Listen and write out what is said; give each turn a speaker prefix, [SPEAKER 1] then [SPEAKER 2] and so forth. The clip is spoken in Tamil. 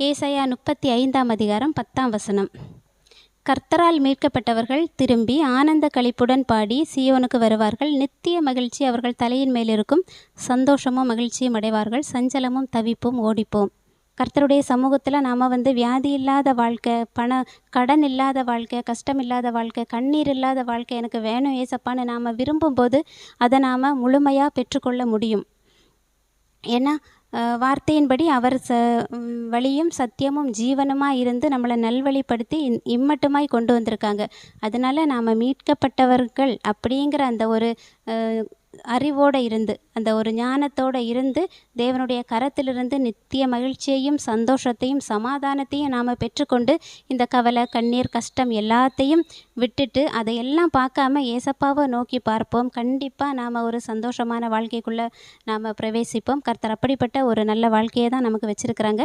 [SPEAKER 1] ஏசையா முப்பத்தி ஐந்தாம் அதிகாரம் பத்தாம் வசனம். கர்த்தரால் மீட்கப்பட்டவர்கள் திரும்பி ஆனந்த கழிப்புடன் பாடி சீயோனுக்கு வருவார்கள். நித்திய மகிழ்ச்சி அவர்கள் தலையின் மேல் இருக்கும். சந்தோஷமும் மகிழ்ச்சியும் அடைவார்கள். சஞ்சலமும் தவிப்பும் ஓடிப்போம். கர்த்தருடைய சமூகத்தில் நாம் வந்து வியாதி இல்லாத வாழ்க்கை பண கடன் இல்லாத வாழ்க்கை கஷ்டம் இல்லாத வாழ்க்கை கண்ணீர் இல்லாத வாழ்க்கை எனக்கு வேணும் ஏசப்பான்னு நாம் விரும்பும்போது அதை நாம் முழுமையாக பெற்றுக்கொள்ள முடியும். ஏன்னா வார்த்தையின்படி அவர் ச வழியும் சத்தியமும் ஜீவனுமாக இருந்து நம்மளை நல்வழிப்படுத்தி இன்- இம்மட்டுமாய் கொண்டு வந்திருக்காங்க. அதனால நாம் மீட்கப்பட்டவர்கள் அப்படிங்கிற அந்த ஒரு அறிவோடு இருந்து அந்த ஒரு ஞானத்தோடு இருந்து தேவனுடைய கரத்திலிருந்து நித்திய மகிழ்ச்சியையும் சந்தோஷத்தையும் சமாதானத்தையும் நாம் பெற்றுக்கொண்டு இந்த கவலை கண்ணீர் கஷ்டம் எல்லாத்தையும் விட்டுட்டு அதையெல்லாம் பார்க்காம ஏசப்பாவை நோக்கி பார்ப்போம். கண்டிப்பாக நாம் ஒரு சந்தோஷமான வாழ்க்கைக்குள்ளே நாம் பிரவேசிப்போம். கர்த்தர் அப்படிப்பட்ட ஒரு நல்ல வாழ்க்கையை தான் நமக்கு வச்சுருக்கிறாங்க.